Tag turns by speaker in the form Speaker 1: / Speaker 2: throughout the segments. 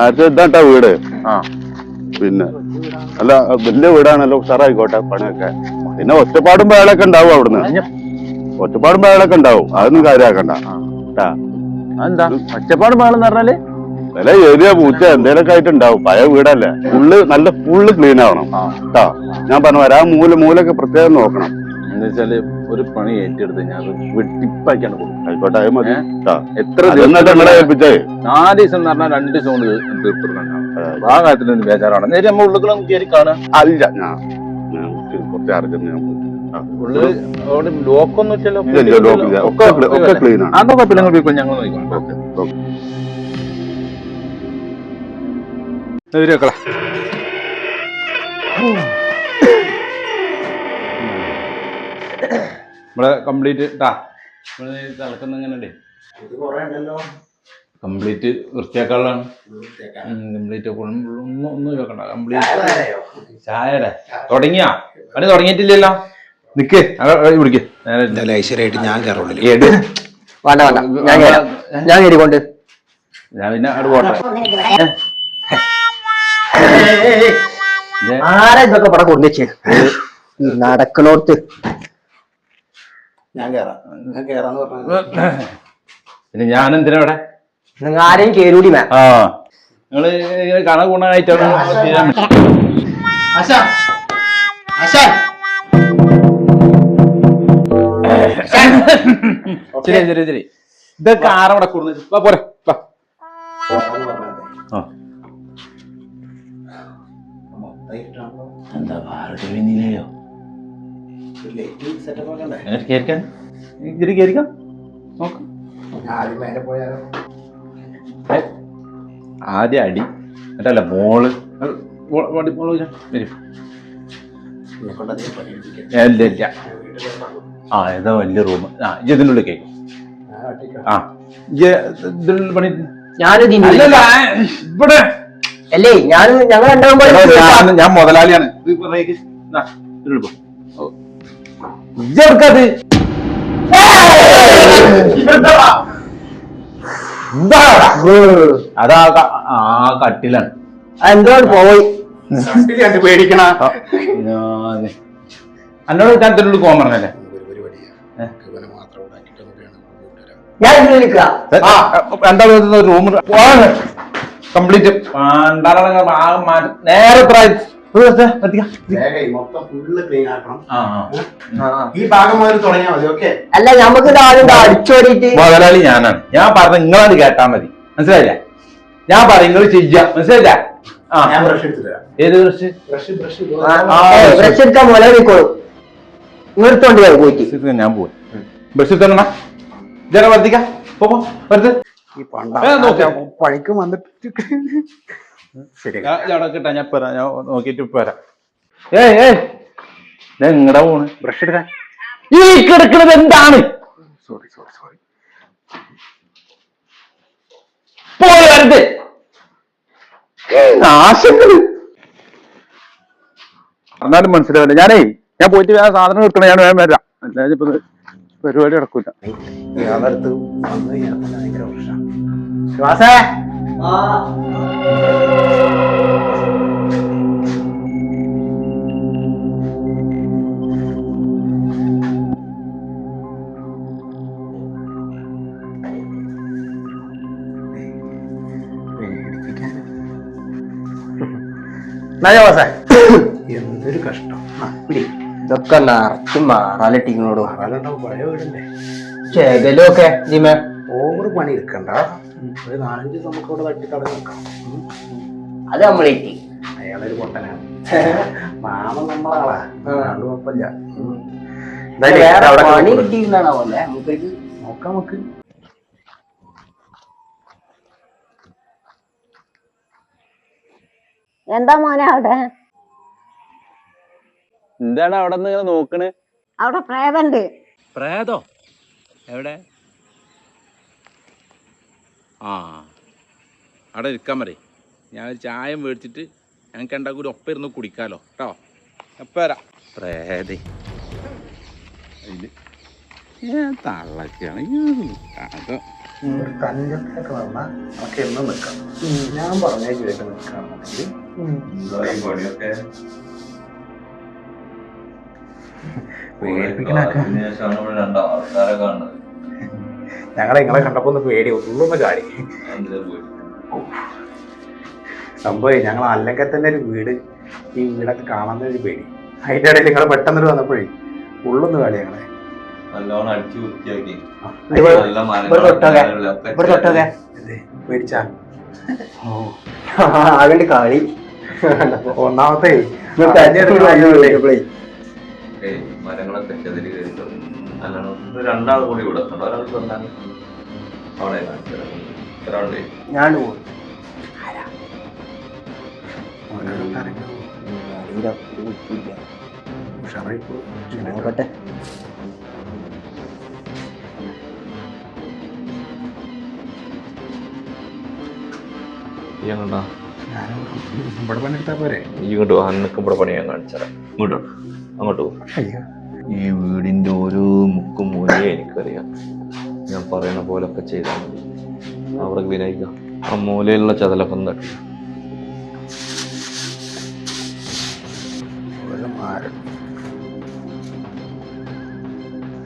Speaker 1: ആദ്യത്തെ ഇതാട്ടാ വീട്.
Speaker 2: ആ.
Speaker 1: പിന്നെ. അല്ല വലിയ വീടാണല്ലോ ഉഷാറായിക്കോട്ടെ പണിയൊക്കെ. പിന്നെ ഒറ്റപ്പാടും ബഹളൊക്കെ ഉണ്ടാവും അവിടുന്ന്. ഒറ്റപ്പാടും ബഹളൊക്കെ ഉണ്ടാവും. അതൊന്നും കാര്യമാക്കണ്ട.
Speaker 2: അതെന്താ? ഒറ്റപ്പാട് പാടെന്ന് പറഞ്ഞാൽ?
Speaker 1: വില ഏരിയ പൂച്ച എന്തേലൊക്കെ ആയിട്ട് ഉണ്ടാവും പഴയ വീടല്ലേ. ഫുള്ള് നല്ല ഫുള്ള് ക്ലീൻ ആവണം. കേട്ടോ ഞാൻ പറഞ്ഞു വരാ മൂല മൂലൊക്കെ പ്രത്യേകം നോക്കണം.
Speaker 2: എന്താ വെച്ചാൽ ഒരു പണി ഏറ്റെടുത്ത് ഞാൻ വെട്ടിപ്പാക്കിയാണ് കൊടുക്കും
Speaker 1: ആയിക്കോട്ടെ അത് മതി. ട്ടാ.
Speaker 2: എത്ര
Speaker 1: നിങ്ങളെ
Speaker 2: ദിവസം
Speaker 1: ഏൽപ്പിച്ചേ?
Speaker 2: നാല് ദിവസം എന്ന് പറഞ്ഞാൽ രണ്ട് ദിവസം കൊണ്ട് തീർത്തിട്ടുണ്ടാവും ആ കാര്യത്തിൽ ഒന്ന് ബേജാറാണ്. നേരെ നമ്മൾ ഉള്ളുകളും കയറി കാണാം
Speaker 1: അറിയില്ല ഞാൻ ഞാൻ കുറച്ച് അർജന്റ് ഞാൻ പോയി. ആ.
Speaker 2: ഉള്ളിൽ അവിടെ ലോക്കൊന്നും ഇല്ലല്ലോ.
Speaker 1: ഇല്ല, ഇല്ല, ലോക്ക് ഇല്ല. ഒക്കെ clean- ഒക്കെ clean ആണ്.
Speaker 2: അതൊക്കെ പിന്നെ ഞങ്ങൾ പോയിക്കോ ഞങ്ങൾ നോക്കിക്കോളാം
Speaker 1: ഓക്കെ ഓക്കെ.
Speaker 2: വെക്കള നമ്മളെ കംപ്ലീറ്റ് ഇട്ടാ നമ്മൾ തിളക്കുന്ന എങ്ങനെയുണ്ട്? കംപ്ലീറ്റ് വൃത്തിയാക്കാനുള്ളതാണ്. കംപ്ലീറ്റ് ഒന്നും ഒന്നും വെക്കണ്ട. കംപ്ലീറ്റ് ചായയുടെ തുടങ്ങിയാ? പണി തുടങ്ങിയിട്ടില്ലല്ലോ? നിക്ക്. നേരെ
Speaker 3: എന്തായാലും ഐശ്വര്യമായിട്ട് ഞാൻ കയറുള്ളൂ
Speaker 2: ഏട്
Speaker 4: വേണ്ട വേണ്ട. ഞാൻ കേറാം. ഞാൻ കയറിക്കൊണ്ട്
Speaker 2: ഞാൻ പിന്നെ അവിടെ പോട്ടെ. ആരെ
Speaker 4: ആരാ ഇതൊക്കെ പടം കൊണ്ടുവച്ചേ? നടക്കണോർത്ത്.
Speaker 3: ഞാൻ നിങ്ങൾ പറഞ്ഞു
Speaker 2: പിന്നെ ഞാൻ എന്തിനാ ഇവിടെ?
Speaker 4: നിങ്ങൾ ആരെയും കേരൂടി മാ.
Speaker 2: ആ. നിങ്ങൾ കണ ഗുണമായിട്ടാണ് ചെയ്യാൻ വേണ്ടി.
Speaker 3: ആശാൻ ആശാൻ
Speaker 2: ശരി ശരി ശരി. ഇതൊക്കെ ആരവിടെ കൂടുന്നു പോരെ. വാ. ആ. എന്താ
Speaker 3: സെറ്റപ്പ്
Speaker 2: ഇതിൽ നോക്കാം.
Speaker 3: ആദ്യം
Speaker 2: ആദ്യം അടി. എന്നിട്ടല്ല മോൾ. വടി മോൾ വരാം. ഇല്ല ഇല്ല. ആ ഏതാ വലിയ റൂം. ആ ഇജ്ജ് ഇതിന്റെ ഉള്ളിൽ കേൾക്കും ആ ഇജ്ജ് ഇതിനുള്ളിൽ പണി.
Speaker 4: ഞാനും
Speaker 2: അല്ലല്ല ഇവിടെ.
Speaker 4: അല്ലേ ഞാനും ഞങ്ങൾ രണ്ടാളും
Speaker 2: ഞാൻ ഞാൻ മുതലാളിയാണ്. ഇത് ഇപ്പുറത്തേക്ക്. ദാ, ഇതിനുള്ളിൽ പോ. ഓ. എന്താടാ? അതാ ആ കട്ടിലാണ്.
Speaker 4: എന്താണ് പോയി?
Speaker 3: പേടിക്കണ.
Speaker 2: എന്നോട് ഞാൻ ഇതിനുള്ളിൽ പോകാൻ പറഞ്ഞല്ലേ? രണ്ടാളും റൂം കംപ്ലീറ്റ്. നേരെ
Speaker 4: അല്ല നമുക്ക് അടിച്ചോടിയിട്ട്
Speaker 2: മുതലാളി ഞാനാണ്. ഞാൻ പറഞ്ഞ നിങ്ങളത് കേട്ടാ മതി. മനസ്സിലായില്ല? ഞാൻ പറയും നിങ്ങൾ ചെയ്യാം മനസ്സിലായില്ല?
Speaker 3: ഞാൻ ബ്രഷ്
Speaker 2: ഏത്
Speaker 3: ബ്രഷ്
Speaker 4: എടുക്കാൻ മുല പോയിട്ട്.
Speaker 2: ഞാൻ പോയി ബ്രഷ് തന്നെ ജന വർദ്ധിക്ക? പോ വെറുതെ.
Speaker 3: പണിക്ക് വന്നിട്ട് ശരി.
Speaker 2: ഞാൻ കിട്ടാ ഞാൻ പോരാ ഞാൻ നോക്കിയിട്ട് പോരാ വരാം. ഏയ് ഏയ്. ഞാൻ ഇങ്ങടെ പോണ്?
Speaker 3: ബ്രഷ് എടുക്കാൻ
Speaker 2: ഈ കിടക്കുന്നത് എന്താണ്?
Speaker 3: സോറി സോറി സോറി
Speaker 2: പോയി വരുത് നാശങ്ങൾ എന്നാലും മനസ്സിലാവില്ല. ഞാനേ ഞാൻ പോയിട്ട് വേറെ സാധനം എടുക്കണം ഞാൻ വേഗം വരാം. അല്ലാതെ ഇപ്പൊ പരിപാടി നടക്കൂല.
Speaker 4: ശ്വാസേ.
Speaker 3: എന്തൊരു കഷ്ടം.
Speaker 4: ഇതൊക്കെ നിറച്ച് മാറാലിട്ടിങ്ങനോട്
Speaker 3: ആളുണ്ടാവും പഴയ വീടല്ലേ
Speaker 4: ചെകലും
Speaker 3: ഓവർ പണി എടുക്കണ്ട. ഒരു നാലഞ്ച് നമുക്ക് ഇവിടെ തട്ടി തടഞ്ഞു നിൽക്കാം.
Speaker 4: അത് നമ്മളേറ്റി
Speaker 3: അയാളൊരു പൊട്ടനാണ്. മാമ നമ്മളാളാ. അതുകൊണ്ട് കുഴപ്പമില്ല.
Speaker 4: പണി. കിട്ടിയിരുന്നാണോ അല്ലേ മൂപ്പർക്ക്
Speaker 3: നോക്കാം നമുക്ക്.
Speaker 5: എന്താ മോനെ അവിടെ?
Speaker 2: എന്താണ് അവിടെ ഇങ്ങനെ നോക്കണ്?
Speaker 5: അവിടെ പ്രേതണ്ട്.
Speaker 2: പ്രേതോ? എവിടെ? ആ അവിടെ ഇരിക്കാൻ പറയും. ഞാൻ ഒരു ചായം മേടിച്ചിട്ട് ഞങ്ങൾക്ക് രണ്ടാ കൂടി ഒപ്പം ഇരുന്ന് കുടിക്കാലോ കേട്ടോ? എപ്പ വരാം? പ്രേതേ. ഞാൻ തള്ളക്കാണ്. അതോ
Speaker 3: ഒരു വന്നാൽ നമുക്ക് എന്നും നിൽക്കാം. ഞാൻ പറഞ്ഞ കേട്ട് നിൽക്കുകയാണെന്നുണ്ടെങ്കിൽ പേടിപ്പിക്കണൊക്കെ ഞങ്ങളെ നിങ്ങളെ കണ്ടപ്പോ ഒന്ന് പേടി. ഉള്ളൊന്ന് ചാടി. സംഭവം ഞങ്ങൾ അല്ലെങ്കിൽ തന്നെ ഒരു വീട് ഈ വീടൊക്കെ കാണാൻ തന്നെ ഒരു പേടി. അതിന്റെ ഇടയിൽ നിങ്ങൾ പെട്ടെന്ന് വന്നപ്പോഴേ ഉള്ളൊന്ന് കാടി ഞങ്ങളെ.
Speaker 6: നല്ലോണം അടിച്ചു വൃത്തിയാക്കി.
Speaker 3: ആ,
Speaker 4: വേണ്ടി
Speaker 3: കാളി പേടിച്ചാ.
Speaker 4: ആകണ്ട് കളി.
Speaker 3: ഒന്നാമത്തെ
Speaker 6: മരങ്ങളൊക്കെ ചെതിരി രണ്ടാൾ കൂടി ഇവിടെ ഉണ്ട്. ഒരാൾ വന്നാണ് അവിടെ കാണിച്ചത് ഒരാളുടെ
Speaker 4: ഞാൻ
Speaker 3: ഇവിടെ പണിയെടുത്താ പോരെ?
Speaker 6: ഈ ഇങ്ങോട്ട് അന്നൊക്കെ ഇവിടെ പണി ഞാൻ കാണിച്ചതാ ഇങ്ങോട്ടോ അങ്ങോട്ട് പോ. ഈ വീടിന്റെ ഓരോ മുക്കും മൂലയും എനിക്കറിയാം. ഞാൻ പറയുന്ന പോലൊക്കെ ചെയ്താൽ മതി. അവിടെ വിനയിക്കാം. ആ മൂലയിലുള്ള ചതലൊക്കെ ഒന്ന് തട്ടി.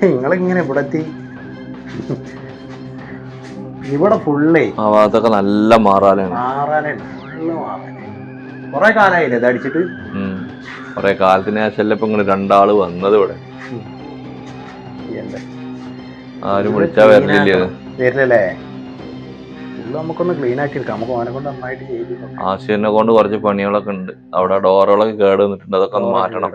Speaker 3: നിങ്ങളിങ്ങനെ ഇവിടെ എത്തി? ഇവിടെ ഫുള്ളേ
Speaker 6: ആ ഭാഗത്തൊക്കെ നല്ല മാറാലാണ്.
Speaker 3: മാറാൻ കൊറേ കാലായില്ലേ ഇത് അടിച്ചിട്ട്?
Speaker 6: ഉം. കൊറേ കാലത്തിന് ശേഷം ഇപ്പൊ ഇങ്ങനെ രണ്ടാൾ വന്നത് ഇവിടെ. ആരും വിളിച്ചാ വരലില്ലേ
Speaker 3: വരില്ലല്ലേ? നമുക്കൊന്ന് ക്ലീൻ ആക്കി എടുക്കാം. നമുക്ക് അവനെ കൊണ്ട് നന്നായിട്ട് ചെയ്ത്.
Speaker 6: ആശുവിനെ കൊണ്ട് കുറച്ച് പണികളൊക്കെ ഉണ്ട്. അവിടെ ഡോറുകളൊക്കെ കേട് വന്നിട്ടുണ്ട്. അതൊക്കെ ഒന്ന് മാറ്റണം.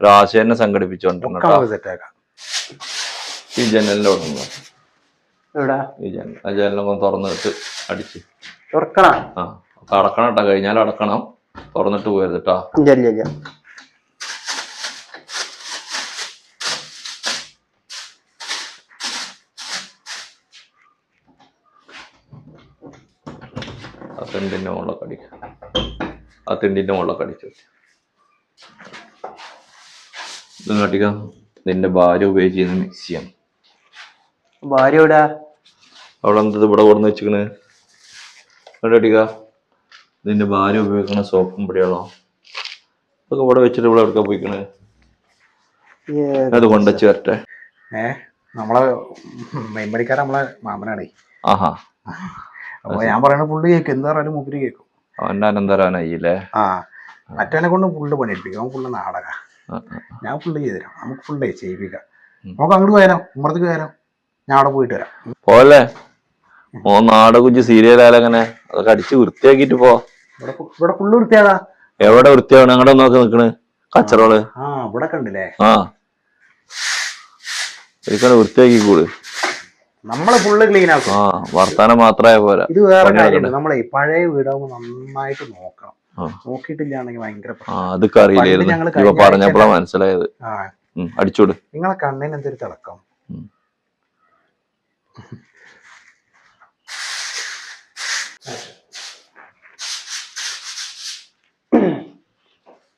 Speaker 6: ഒരു
Speaker 3: ആശുവിനെ സംഘടിപ്പിച്ചോണ്ടിട്ടുണ്ട്
Speaker 6: ഈ ജനലിന്റെ അവിടെ ഈ ജനൽ ആ ജനലൊക്കെ തുറന്നിട്ട് അടിച്ച്.
Speaker 4: തുറക്കണ.
Speaker 6: ആ ഒക്കെ അടക്കണം കേട്ടോ കഴിഞ്ഞാൽ അടക്കണം. തുറന്നിട്ട് പോയത് കേട്ടോ
Speaker 4: ഇല്ല ഇല്ല ഇല്ല.
Speaker 6: ആ തിണ്ടിന്റെ മുകളിലൊക്കെ അടിക്കാം. ആ തിണ്ടിന്റെ മുകളിലൊക്കെ അടിച്ചു ഇത് കാട്ടിക്ക. നിന്റെ ഭാര്യ ഉപയോഗിച്ചിരുന്ന മിക്സിയാണ്.
Speaker 4: ഭാര്യ എവിടെ?
Speaker 6: അവിടെ എന്തത് ഇവിടെ കൊടുന്ന് വെച്ചിക്കണ് ഇവിടെ ഇതിന്റെ ഭാര്യ ഉപയോഗിക്കുന്ന സോപ്പും പൊടിയാളോ ഇതൊക്കെ ഇവിടെ വെച്ചിട്ട് ഇവിടെ എവിടെ പോയിക്കണേ? അത് കൊണ്ടുവച്ച് വരട്ടെ.
Speaker 3: ഏ? നമ്മളെ മെമ്പടിക്കാരൻ നമ്മളെ മാമനാണേ.
Speaker 6: ആഹാ.
Speaker 3: അപ്പൊ ഞാൻ പറയണ പുള്ളി കേൾക്കും എന്താ പറയാനും മൂപ്പര് കേൾക്കും
Speaker 6: അവന്റെ അനന്തരാനായില്ലേ
Speaker 3: ആ. മറ്റവനെ കൊണ്ട് ഫുള്ള് പണിയെടുപ്പിക്കും. അവൻ ഫുള്ള് നാടക. ഞാൻ ഫുള്ള് ചെയ്തുതരാം. നമുക്ക് ഫുള്ളേ ചെയ്യിപ്പിക്കാം. നമുക്ക് അങ്ങോട്ട് പോയാലോ? ഉമ്മറത്തേക്ക് പോയാലോ? ഞാൻ അവിടെ പോയിട്ട് വരാം.
Speaker 6: പോലെ ഓ നാടെ കുഞ്ച് സീരിയലാലങ്ങനെ അതൊക്കെ അടിച്ച് വൃത്തിയാക്കിട്ട് പോ.
Speaker 3: ഇവിടെ ഫു- ഇവിടെ ഫുള്ള് വൃത്തിയാടാ.
Speaker 6: എവിടെ വൃത്തിയാണ് അങ്ങോട്ട് നോക്കി നിക്കണ്? കച്ചറോൾ
Speaker 3: ആ ഇവിടെ കണ്ടില്ലേ
Speaker 6: ആ. ശരിക്കും വൃത്തിയാക്കി കൂട്.
Speaker 3: നമ്മളെ ഫുള്ള് ക്ലീൻ ആക്കും.
Speaker 6: ആ വർത്താനം മാത്രമായ പോരാ.
Speaker 3: ഇത് വേറെ
Speaker 6: പണി
Speaker 3: കാര്യമുണ്ട്. നമ്മളെ പഴയ വീടാകുമ്പോ നന്നായിട്ട് നോക്കണം.
Speaker 6: ആ.
Speaker 3: നോക്കിയിട്ടില്ലാണെങ്കിൽ ഭയങ്കര
Speaker 6: ആ
Speaker 3: പ്രശ്നം.
Speaker 6: അതൊക്കെ അറിയില്ലായിരുന്നു.
Speaker 3: ഞങ്ങൾ
Speaker 6: ഇപ്പൊ
Speaker 3: കഴിഞ്ഞ
Speaker 6: പറഞ്ഞപ്പോഴാ മനസ്സിലായത്.
Speaker 3: ആ.
Speaker 6: ഉം, അടിച്ചോട്.
Speaker 3: നിങ്ങളെ കണ്ണിന് എന്തൊരു തിളക്കം.
Speaker 6: ഉം.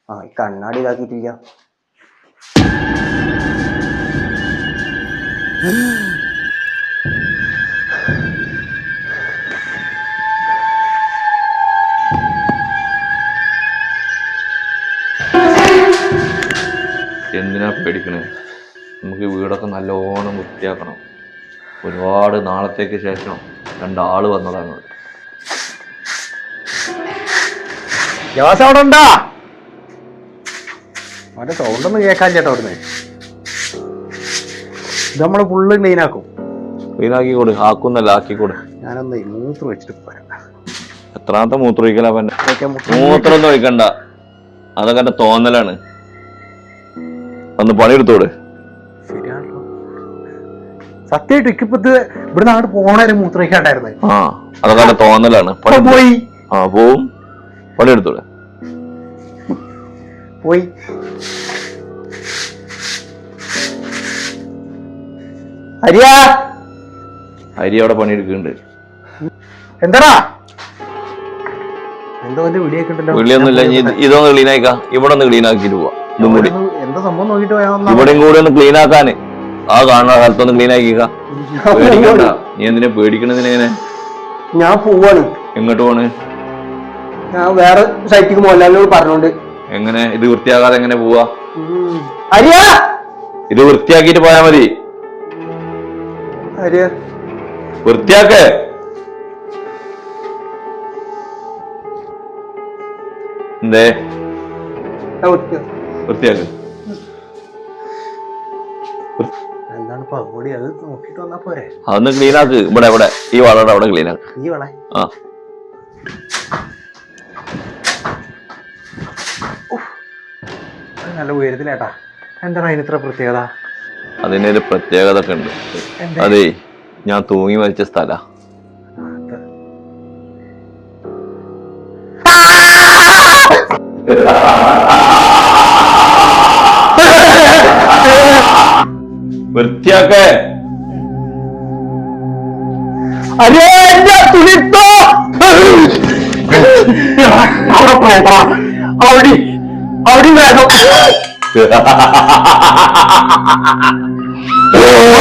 Speaker 4: ആ ഈ കണ്ണാടി ഇതാക്കിയിട്ടില്ല
Speaker 6: എന്തിനാ പേടിക്കണേ? നമുക്ക് വീടൊക്കെ നല്ലോണം വൃത്തിയാക്കണം. ഒരുപാട് നാളത്തേക്ക് ശേഷം രണ്ടാൾ വന്നതാണ് ഇവിടെ.
Speaker 3: ജോസ് അവിടെ ഉണ്ടാ? അവന്റെ സൗണ്ട് ഒന്നും കേൾക്കാൻ ചേട്ടാ അവിടുന്ന്. ഇത് നമ്മൾ ഫുള്ള് ക്ലീൻ ആക്കും.
Speaker 6: ക്ലീൻ ആക്കി കൊടു ആക്കുന്നല്ല ആക്കി കൊടു.
Speaker 3: ഞാനൊന്ന് മൂത്ര വെച്ചിട്ട് പോരാ.
Speaker 6: എത്രാമത്തെ മൂത്രമൊഴിക്കലാ പന്നെ മൂത്രം ഒന്നും ഒഴിക്കണ്ട. അതൊക്കെ എന്റെ തോന്നലാണ്. ഒന്ന് പണിയെടുത്തോട്
Speaker 3: സത്യമായിട്ട് ഇക്കിപ്പത്ത് ഇവിടുന്ന് അങ്ങോട്ട് പോണേരം മൂത്രം ഒഴിക്കാണ്ടായിരുന്നു.
Speaker 6: ആ അതൊക്കെ എന്റെ തോന്നലാണ്.
Speaker 3: പോയി?
Speaker 6: ആ പോവും. പണിയെടുത്തോട്
Speaker 3: പോയി. ഹരിയാ
Speaker 6: അരി അവിടെ പണിയെടുക്കുന്നുണ്ട്.
Speaker 3: എന്താടാ? എന്തോ എന്റെ വിളിയൊക്കെ ഉണ്ടല്ലോ.
Speaker 6: വിളിയൊന്നുമില്ല ഇനി ഇത് ഇതൊന്ന് ക്ലീൻ ആക്കാം ഇവിടെ ഒന്ന് ക്ലീൻ ആക്കിട്ട് പോവാം. ഇതും കൂടി.
Speaker 3: എന്താ സംഭവം നോക്കിട്ട് പോയാ?
Speaker 6: ഇവിടെയും കൂടി ഒന്ന് ക്ലീൻ ആക്കാന് ആ കാണുന്ന സ്ഥലത്തൊന്ന് ക്ലീൻ ആക്കിക്ക പേടിക്കണ്ട. നീ എന്തിനാ പേടിക്കണതിനെ
Speaker 4: ഞാൻ പോവാണ്.
Speaker 6: എങ്ങോട്ട് പോണ്
Speaker 4: ഞാൻ വേറെ സൈറ്റിക്ക് മോഹൻലാലിനോട് പറഞ്ഞോണ്ട്.
Speaker 6: എങ്ങനെ? ഇത് വൃത്തിയാകാതെ എങ്ങനെ പോവാ?
Speaker 4: അരിയാ!
Speaker 6: ഇത് വൃത്തിയാക്കിട്ട് പോയാ മതി.
Speaker 4: അരിയ.
Speaker 6: വൃത്തിയാക്ക്. എന്തേ? വൃത്തിയാക്ക്.
Speaker 3: എന്താണ് ഇപ്പൊ അവിടെ അത് നോക്കിട്ട് വന്നാ പോരെ.
Speaker 6: അതൊന്ന് ക്ലീൻ ആക്ക്. ഇവിടെ ഇവിടെ. ഈ വളയുടെ അവിടെ ക്ലീൻ ആക്ക്.
Speaker 3: ഈ വള?
Speaker 6: ആ.
Speaker 3: നല്ല ഉയരത്തിലേട്ടാ. എന്താണ് അതിന് ഇത്ര പ്രത്യേകത?
Speaker 6: അതിനൊരു പ്രത്യേകത ഒക്കെ ഉണ്ട് അതെ ഞാൻ തൂങ്ങി മരിച്ച സ്ഥല. വൃത്തിയാക്കേ.
Speaker 4: അരേ എന്റെ തുണിത്തോ അവിടെ ありがとう。